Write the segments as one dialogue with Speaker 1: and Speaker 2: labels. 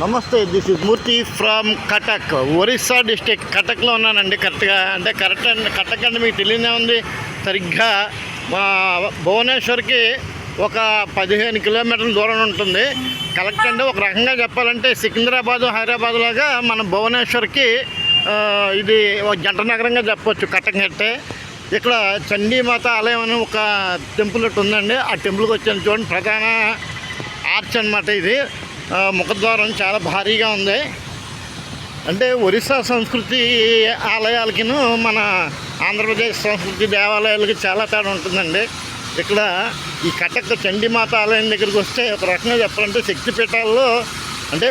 Speaker 1: నమస్తే this is Murthy from Cuttack Orissa district కటక్లో ఉన్నానండి కరెక్ట్గా. అంటే కరెక్ట్ అండి కటక్ అంటే మీకు తెలియదే ఉంది. సరిగ్గా మా భువనేశ్వర్కి ఒక పదిహేను కిలోమీటర్ల దూరం ఉంటుంది. కలెక్ట్ అంటే ఒక రకంగా చెప్పాలంటే సికింద్రాబాదు హైదరాబాద్ లాగా మన భువనేశ్వర్కి ఇది ఒక జంట నగరంగా చెప్పవచ్చు కటక్ అంటే ఇక్కడ చండీమాత ఆలయం అని ఒక టెంపుల్ ఒకటి ఉందండి. ఆ టెంపుల్కి వచ్చాను చూడండి ప్రధాన ఆర్చ్ అనమాట ఇది. ముఖద్వారం చాలా భారీగా ఉంది. అంటే ఒరిస్సా సంస్కృతి ఆలయాలకిను మన ఆంధ్రప్రదేశ్ సంస్కృతి దేవాలయాలకి చాలా తేడా ఉంటుందండి. ఇక్కడ ఈ కటక్ చండీమాత ఆలయం దగ్గరికి వస్తే ఒక రకంగా చెప్పాలంటే శక్తిపీఠాల్లో అంటే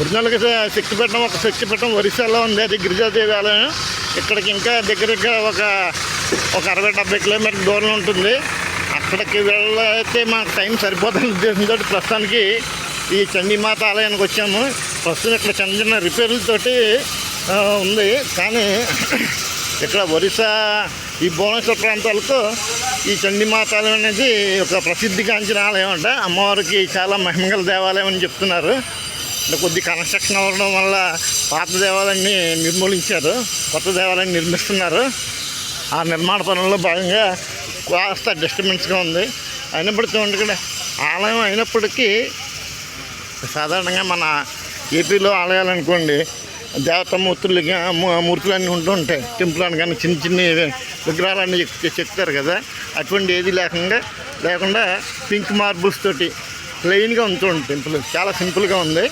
Speaker 1: ఒరిజినల్గా శక్తిపీఠం ఒక శక్తిపీఠం ఒరిస్సాలో ఉంది. అది గిరిజాదేవి ఆలయం. ఇక్కడికి ఇంకా దగ్గర దగ్గర ఒక ఒక అరవై డెబ్బై కిలోమీటర్ దూరం ఉంటుంది. అక్కడికి వెళ్ళైతే మాకు టైం సరిపోతుంది ఉద్దేశంతో ప్రస్తుతానికి ఈ చండీమాత ఆలయానికి వచ్చాము. ప్రస్తుతం ఇక్కడ చిన్న చిన్న రిపేర్లతోటి ఉంది. కానీ ఇక్కడ ఒరిస్సా ఈ భువనేశ్వర ప్రాంతాలకు ఈ చండీమాత ఆలయం అనేది ఒక ప్రసిద్ధిగాంచిన ఆలయం అంట. అమ్మవారికి చాలా మహిమగల దేవాలయం అని చెప్తున్నారు. కొద్ది కన్స్ట్రక్షన్ అవ్వడం వల్ల పాత దేవాలయాన్ని నిర్మూలించారు కొత్త దేవాలయాన్ని నిర్మిస్తున్నారు. ఆ నిర్మాణ పనుల్లో భాగంగా కాస్త డిస్టర్బెన్స్గా ఉంది. అయినప్పటికీ చూడండి ఆలయం అయినప్పటికీ సాధారణంగా మన ఏపీలో ఆలయాలు అనుకోండి దేవతామూర్తులు మూర్తులన్నీ ఉంటూ ఉంటాయి. టెంపుల్ అనగానే చిన్న చిన్న విగ్రహాలన్నీ చెప్తారు కదా. అటువంటి ఏది లేకుండా లేకుండా పింక్ మార్బుల్స్ తోటి ప్లెయిన్గా ఉంటుంది టెంపుల్. చాలా సింపుల్గా ఉంది.